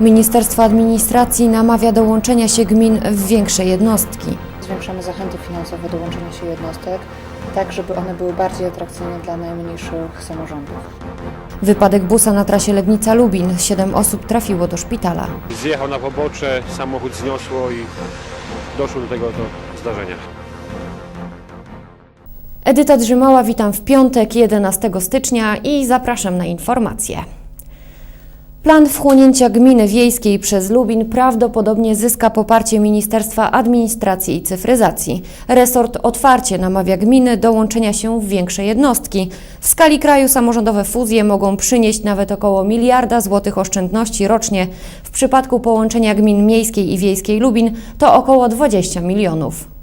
Ministerstwo Administracji namawia do łączenia się gmin w większe jednostki. Zwiększamy zachęty finansowe do łączenia się jednostek, tak żeby one były bardziej atrakcyjne dla najmniejszych samorządów. Wypadek busa na trasie Legnica-Lubin. Siedem osób trafiło do szpitala. Zjechał na pobocze, samochód zniosło i doszło do tego to zdarzenia. Edyta Drzymała, witam w piątek 11 stycznia i zapraszam na informacje. Plan wchłonięcia gminy wiejskiej przez Lubin prawdopodobnie zyska poparcie Ministerstwa Administracji i Cyfryzacji. Resort otwarcie namawia gminy do łączenia się w większe jednostki. W skali kraju samorządowe fuzje mogą przynieść nawet około miliarda złotych oszczędności rocznie. W przypadku połączenia gmin miejskiej i wiejskiej Lubin to około 20 milionów.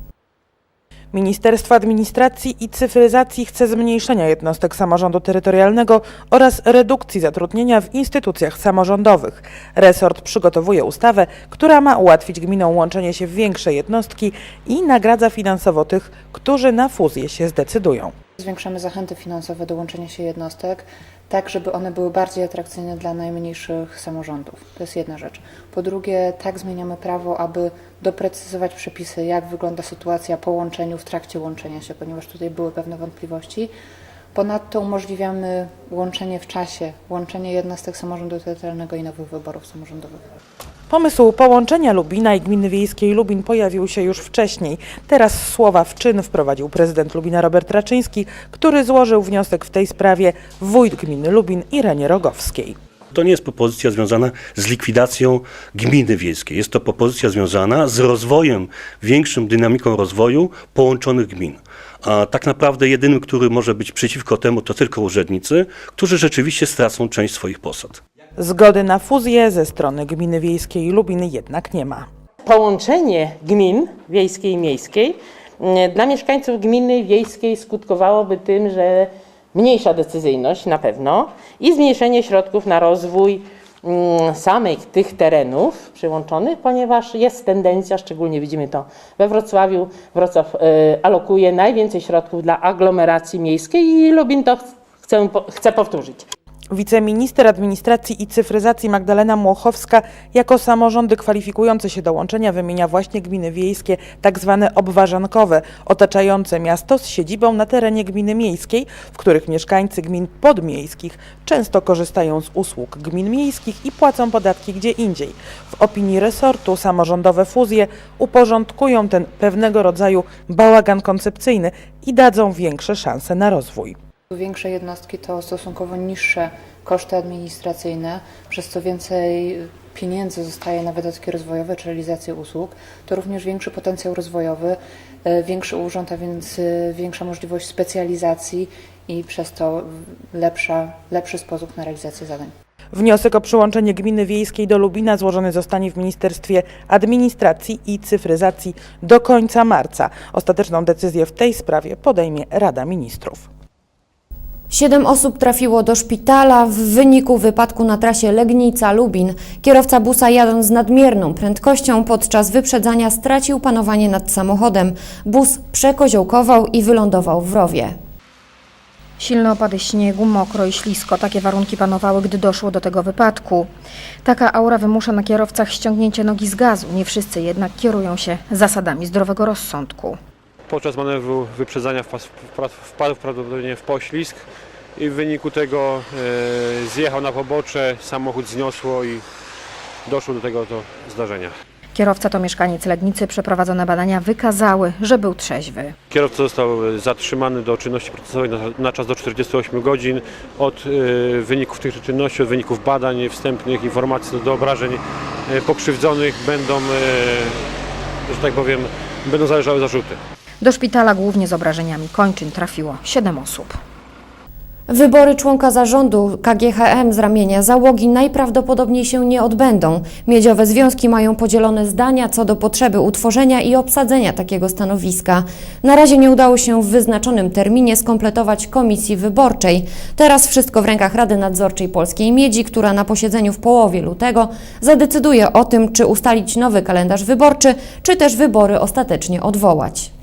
Ministerstwo Administracji i Cyfryzacji chce zmniejszenia jednostek samorządu terytorialnego oraz redukcji zatrudnienia w instytucjach samorządowych. Resort przygotowuje ustawę, która ma ułatwić gminom łączenie się w większe jednostki i nagradza finansowo tych, którzy na fuzję się zdecydują. Zwiększamy zachęty finansowe do łączenia się jednostek, tak żeby one były bardziej atrakcyjne dla najmniejszych samorządów. To jest jedna rzecz. Po drugie, tak zmieniamy prawo, aby doprecyzować przepisy, jak wygląda sytuacja po łączeniu, w trakcie łączenia się, ponieważ tutaj były pewne wątpliwości. Ponadto umożliwiamy łączenie w czasie, łączenie jednostek samorządu terytorialnego i nowych wyborów samorządowych. Pomysł połączenia Lubina i gminy wiejskiej Lubin pojawił się już wcześniej. Teraz słowa w czyn wprowadził prezydent Lubina Robert Raczyński, który złożył wniosek w tej sprawie wójt gminy Lubin Irenie Rogowskiej. To nie jest propozycja związana z likwidacją gminy wiejskiej. Jest to propozycja związana z rozwojem, większą dynamiką rozwoju połączonych gmin. A tak naprawdę jedynym, który może być przeciwko temu, to tylko urzędnicy, którzy rzeczywiście stracą część swoich posad. Zgody na fuzję ze strony gminy wiejskiej Lubin jednak nie ma. połączenie gmin wiejskiej i miejskiej mm, dla mieszkańców gminy wiejskiej skutkowałoby tym, że mniejsza decyzyjność na pewno i zmniejszenie środków na rozwój mm, samych tych terenów przyłączonych, ponieważ jest tendencja, szczególnie widzimy to we Wrocławiu, Wrocław y, alokuje najwięcej środków dla aglomeracji miejskiej i Lubin to ch- chce, chce powtórzyć. Wiceminister Administracji i Cyfryzacji Magdalena Młochowska jako samorządy kwalifikujące się do łączenia wymienia właśnie gminy wiejskie, tak zwane obwarzankowe, otaczające miasto z siedzibą na terenie gminy miejskiej, w których mieszkańcy gmin podmiejskich często korzystają z usług gmin miejskich i płacą podatki gdzie indziej. W opinii resortu samorządowe fuzje uporządkują ten pewnego rodzaju bałagan koncepcyjny i dadzą większe szanse na rozwój. Większe jednostki to stosunkowo niższe koszty administracyjne, przez co więcej pieniędzy zostaje na wydatki rozwojowe czy realizację usług. To również większy potencjał rozwojowy, e, większy urząd, a więc e, większa możliwość specjalizacji i przez to lepsza, lepszy sposób na realizację zadań. Wniosek o przyłączenie gminy wiejskiej do Lubina złożony zostanie w Ministerstwie Administracji i Cyfryzacji do końca marca. Ostateczną decyzję w tej sprawie podejmie Rada Ministrów. Siedem osób trafiło do szpitala w wyniku wypadku na trasie Legnica-Lubin. Kierowca busa jadąc z nadmierną prędkością podczas wyprzedzania stracił panowanie nad samochodem. Bus przekoziołkował i wylądował w rowie. Silne opady śniegu, mokro i ślisko. Takie warunki panowały, gdy doszło do tego wypadku. Taka aura wymusza na kierowcach ściągnięcie nogi z gazu. Nie wszyscy jednak kierują się zasadami zdrowego rozsądku. Podczas manewru wyprzedzania wpas- wpa- wpadł prawdopodobnie w poślizg i w wyniku tego e, zjechał na pobocze, samochód zniosło i doszło do tego to zdarzenia. Kierowca to mieszkaniec Legnicy. Przeprowadzone badania wykazały, że był trzeźwy. Kierowca został e, zatrzymany do czynności procesowej na, czas do 48 godzin. Od e, wyników tych czynności, od wyników badań wstępnych, informacji do obrażeń pokrzywdzonych będą, że tak powiem, będą zależały zarzuty. Do szpitala głównie z obrażeniami kończyn trafiło 7 osób. Wybory członka zarządu KGHM z ramienia załogi najprawdopodobniej się nie odbędą. Miedziowe związki mają podzielone zdania co do potrzeby utworzenia i obsadzenia takiego stanowiska. Na razie nie udało się w wyznaczonym terminie skompletować komisji wyborczej. Teraz wszystko w rękach Rady Nadzorczej Polskiej Miedzi, która na posiedzeniu w połowie lutego zadecyduje o tym, czy ustalić nowy kalendarz wyborczy, czy też wybory ostatecznie odwołać.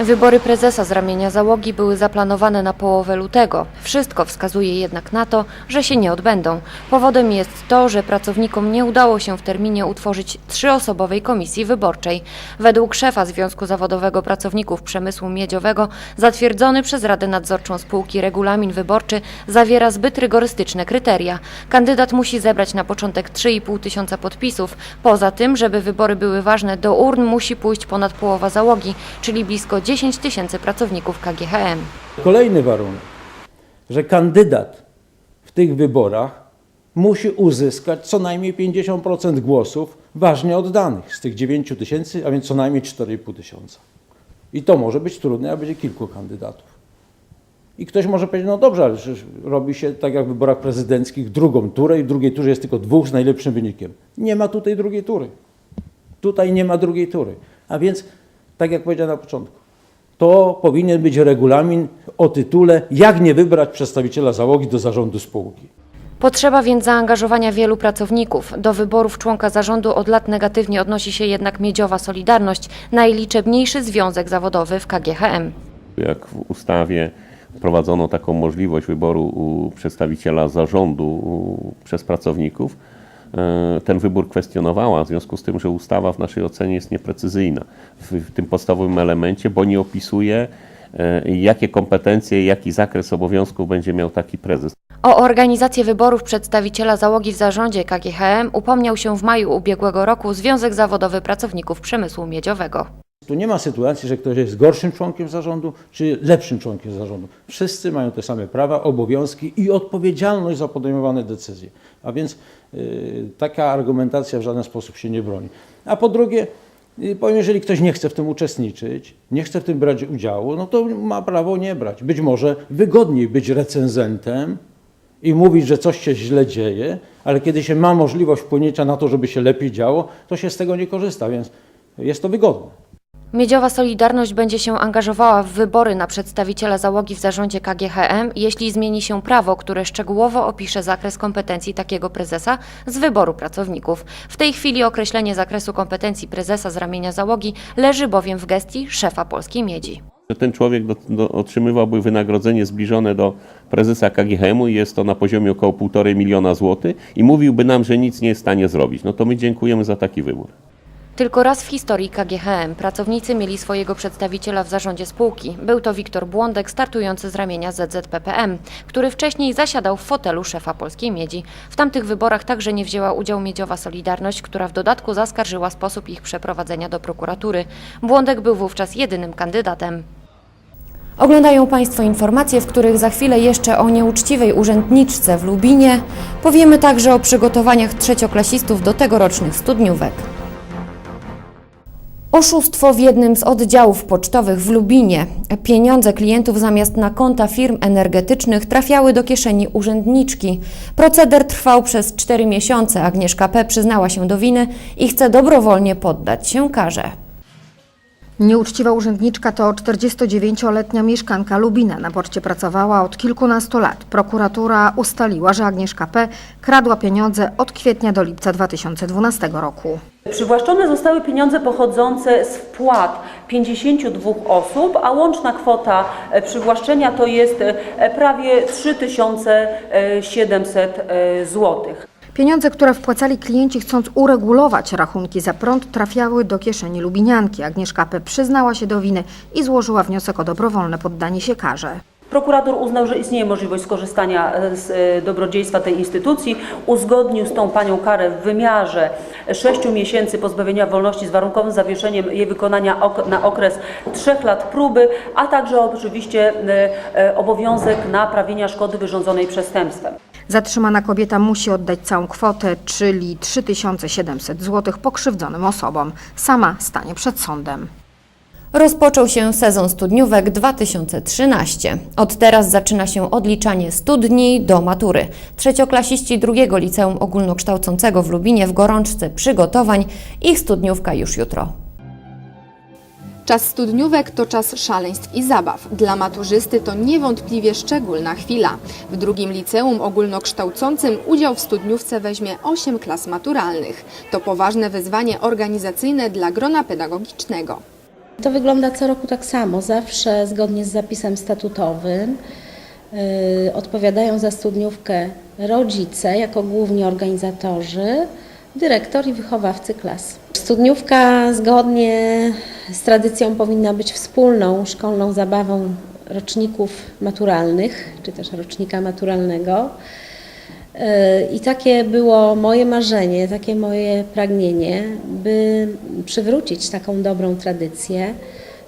Wybory prezesa z ramienia załogi były zaplanowane na połowę lutego. Wszystko wskazuje jednak na to, że się nie odbędą. Powodem jest to, że pracownikom nie udało się w terminie utworzyć trzyosobowej komisji wyborczej. Według szefa Związku Zawodowego Pracowników Przemysłu Miedziowego zatwierdzony przez Radę Nadzorczą spółki regulamin wyborczy zawiera zbyt rygorystyczne kryteria. Kandydat musi zebrać na początek 3,5 tysiąca podpisów. Poza tym, żeby wybory były ważne, do urn musi pójść ponad połowa załogi, czyli blisko 10 tysięcy pracowników KGHM. Kolejny warunek, że kandydat w tych wyborach musi uzyskać co najmniej 50% głosów ważnie oddanych z tych 9 tysięcy, a więc co najmniej 4,5 tysiąca. I to może być trudne, a będzie kilku kandydatów. I ktoś może powiedzieć, no dobrze, ale robi się tak jak w wyborach prezydenckich drugą turę i w drugiej turze jest tylko dwóch z najlepszym wynikiem. Nie ma tutaj drugiej tury. Tutaj nie ma drugiej tury. A więc, tak jak powiedziałem na początku, to powinien być regulamin o tytule Jak nie wybrać przedstawiciela załogi do zarządu spółki. Potrzeba więc zaangażowania wielu pracowników. Do wyborów członka zarządu od lat negatywnie odnosi się jednak Miedziowa Solidarność, najliczebniejszy związek zawodowy w KGHM. jak w ustawie wprowadzono taką możliwość wyboru u przedstawiciela zarządu u, przez pracowników, ten wybór kwestionowała, w związku z tym, że ustawa w naszej ocenie jest nieprecyzyjna w, tym podstawowym elemencie, bo nie opisuje, e, jakie kompetencje, jaki zakres obowiązków będzie miał taki prezes. O organizację wyborów przedstawiciela załogi w zarządzie KGHM upomniał się w maju ubiegłego roku Związek Zawodowy Pracowników Przemysłu Miedziowego. Tu nie ma sytuacji, że ktoś jest gorszym członkiem zarządu, czy lepszym członkiem zarządu. Wszyscy mają te same prawa, obowiązki i odpowiedzialność za podejmowane decyzje. A więc y, taka argumentacja w żaden sposób się nie broni. A po drugie, y, powiem, jeżeli ktoś nie chce w tym uczestniczyć, nie chce w tym brać udziału, no to ma prawo nie brać. Być może wygodniej być recenzentem i mówić, że coś się źle dzieje, ale kiedy się ma możliwość wpłynięcia na to, żeby się lepiej działo, to się z tego nie korzysta, więc jest to wygodne. Miedziowa Solidarność będzie się angażowała w wybory na przedstawiciela załogi w zarządzie KGHM, jeśli zmieni się prawo, które szczegółowo opisze zakres kompetencji takiego prezesa z wyboru pracowników. W tej chwili określenie zakresu kompetencji prezesa z ramienia załogi leży bowiem w gestii szefa Polskiej Miedzi. Ten człowiek do, do, otrzymywałby wynagrodzenie zbliżone do prezesa KGHM-u i jest to na poziomie około 1,5 miliona złotych i mówiłby nam, że nic nie jest w stanie zrobić. No to my dziękujemy za taki wybór. Tylko raz w historii KGHM pracownicy mieli swojego przedstawiciela w zarządzie spółki. Był to Wiktor Błądek, startujący z ramienia ZZPPM, który wcześniej zasiadał w fotelu szefa Polskiej Miedzi. W tamtych wyborach także nie wzięła udziału Miedziowa Solidarność, która w dodatku zaskarżyła sposób ich przeprowadzenia do prokuratury. Błądek był wówczas jedynym kandydatem. Oglądają Państwo informacje, w których za chwilę jeszcze o nieuczciwej urzędniczce w Lubinie. Powiemy także o przygotowaniach trzecioklasistów do tegorocznych studniówek. Oszustwo w jednym z oddziałów pocztowych w Lubinie. Pieniądze klientów zamiast na konta firm energetycznych trafiały do kieszeni urzędniczki. Proceder trwał przez 4 miesiące. Agnieszka P. przyznała się do winy i chce dobrowolnie poddać się karze. Nieuczciwa urzędniczka to 49-letnia mieszkanka Lubina. Na poczcie pracowała od kilkunastu lat. Prokuratura ustaliła, że Agnieszka P. kradła pieniądze od kwietnia do lipca 2012 roku. Przywłaszczone zostały pieniądze pochodzące z wpłat 52 osób, a łączna kwota e, przywłaszczenia to jest e, prawie 3700 zł. Pieniądze, które wpłacali klienci chcąc uregulować rachunki za prąd, trafiały do kieszeni lubinianki. Agnieszka P. przyznała się do winy i złożyła wniosek o dobrowolne poddanie się karze. Prokurator uznał, że istnieje możliwość skorzystania e, z e, dobrodziejstwa tej instytucji. Uzgodnił z tą panią karę w wymiarze 6 miesięcy pozbawienia wolności z warunkowym zawieszeniem jej wykonania na okres 3 lat próby, a także oczywiście e, obowiązek naprawienia szkody wyrządzonej przestępstwem. Zatrzymana kobieta musi oddać całą kwotę, czyli 3700 zł pokrzywdzonym osobom. Sama stanie przed sądem. Rozpoczął się sezon studniówek 2013. Od teraz zaczyna się odliczanie 100 dni do matury. Trzecioklasiści drugiego liceum ogólnokształcącego w Lubinie w gorączce przygotowań. Ich studniówka już jutro. Czas studniówek to czas szaleństw i zabaw. Dla maturzysty to niewątpliwie szczególna chwila. W drugim liceum ogólnokształcącym udział w studniówce weźmie 8 klas maturalnych. To poważne wyzwanie organizacyjne dla grona pedagogicznego. To wygląda co roku tak samo, zawsze zgodnie z zapisem statutowym. Yy, odpowiadają za studniówkę rodzice jako główni organizatorzy, dyrektor i wychowawcy klas. Studniówka zgodnie z tradycją powinna być wspólną szkolną zabawą roczników maturalnych, czy też rocznika maturalnego. Yy, I takie było moje marzenie, takie moje pragnienie, by przywrócić taką dobrą tradycję.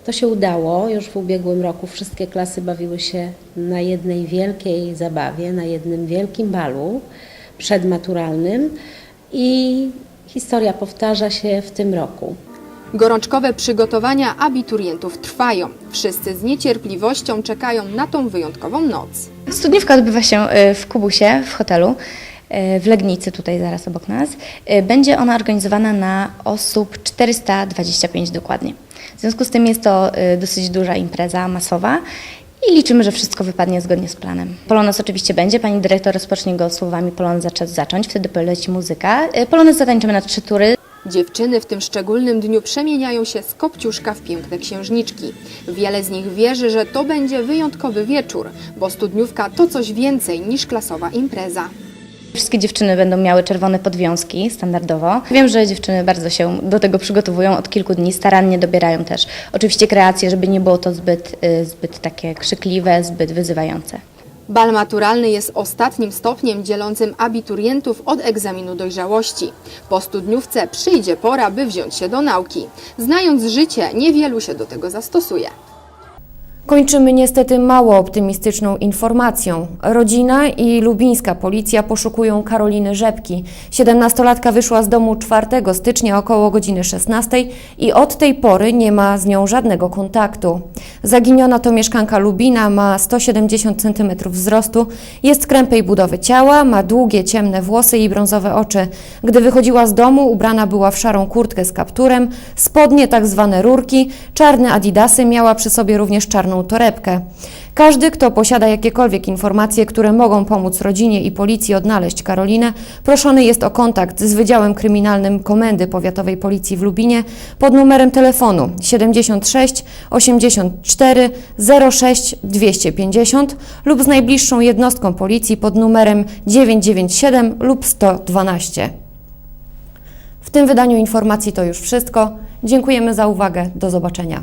To się udało. Już w ubiegłym roku wszystkie klasy bawiły się na jednej wielkiej zabawie, na jednym wielkim balu przedmaturalnym i historia powtarza się w tym roku. Gorączkowe przygotowania abiturientów trwają. Wszyscy z niecierpliwością czekają na tą wyjątkową noc. Studniówka odbywa się y, w Kubusie, w hotelu y, w Legnicy, tutaj zaraz obok nas. Y, Będzie ona organizowana na osób 425 dokładnie. W związku z tym jest to dosyć duża impreza masowa i liczymy, że wszystko wypadnie zgodnie z planem. Polonez oczywiście będzie, pani dyrektor rozpocznie go słowami Polonez zacząć zacząć, wtedy poleci muzyka. Y, Polonez zatańczymy na trzy tury. Dziewczyny w tym szczególnym dniu przemieniają się z kopciuszka w piękne księżniczki. Wiele z nich wierzy, że to będzie wyjątkowy wieczór, bo studniówka to coś więcej niż klasowa impreza. Wszystkie dziewczyny będą miały czerwone podwiązki standardowo. Wiem, że dziewczyny bardzo się do tego przygotowują od kilku dni, starannie dobierają też oczywiście kreacje, żeby nie było to zbyt, y, zbyt takie krzykliwe, zbyt wyzywające. Bal maturalny jest ostatnim stopniem dzielącym abiturientów od egzaminu dojrzałości. Po studniówce przyjdzie pora, by wziąć się do nauki. Znając życie, niewielu się do tego zastosuje. Kończymy niestety mało optymistyczną informacją. Rodzina i lubińska policja poszukują Karoliny Rzepki. 17-latka wyszła z domu 4 stycznia około godziny 16 i od tej pory nie ma z nią żadnego kontaktu. Zaginiona to mieszkanka Lubina, ma 170 cm wzrostu, jest krępej budowy ciała, ma długie ciemne włosy i brązowe oczy. Gdy wychodziła z domu, ubrana była w szarą kurtkę z kapturem, spodnie tak zwane rurki, czarne adidasy, miała przy sobie również czarną torebkę. Każdy, kto posiada jakiekolwiek informacje, które mogą pomóc rodzinie i policji odnaleźć Karolinę, proszony jest o kontakt z Wydziałem Kryminalnym Komendy Powiatowej Policji w Lubinie pod numerem telefonu 76 84 06 250 lub z najbliższą jednostką policji pod numerem 997 lub 112. W tym wydaniu informacji to już wszystko. Dziękujemy za uwagę. Do zobaczenia.